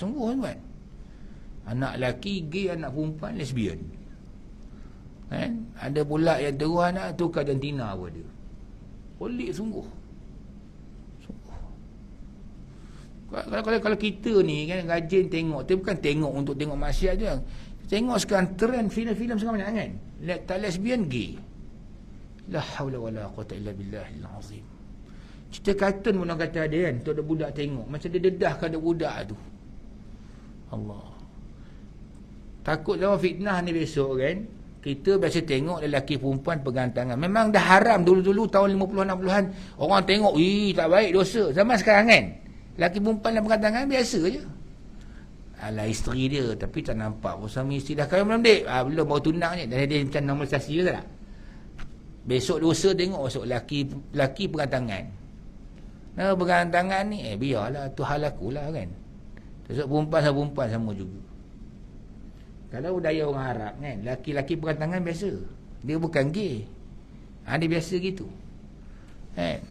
Sungguh tuan. Anak lelaki gay, anak perempuan lesbian. Kan? Ada pula yang terus anak tukar jantina pun dia. Pelik sungguh. Kalau, kalau, kalau kita ni kan rajin tengok, tapi bukan tengok untuk tengok masyarakat je. Tengok sekarang trend filem-filem sekarang banyak kan? Tak lesbian gay. La haula wala quwata illa billahil azim. Cerita kartun pun orang kata ada kan, tu ada budak tengok. Macam dia dedah ke ada budak tu. Allah. Takut sama fitnah ni besok kan, kita biasa tengok lelaki perempuan pegang tangan. Memang dah haram dulu-dulu tahun 50-an 60-an. Orang tengok, "Ih, tak baik dosa." Zaman sekarang kan, lelaki perempuan yang pegang tangan biasa je. Alah isteri dia tapi tak nampak pun suami isteri dah kahwin belum dek? Ah belum baru tunang je. Dah dia macam normalisasi je tak? Besok dosa tengok besok lelaki lelaki pegang tangan. Nah, pegang tangan ni eh biarlah tu hal aku lah kan. Besok perempuan sama perempuan sama juga. Kalau budaya orang Arab kan, laki-laki pegang tangan biasa. Dia bukan gay. Ha, dia biasa gitu. Kan?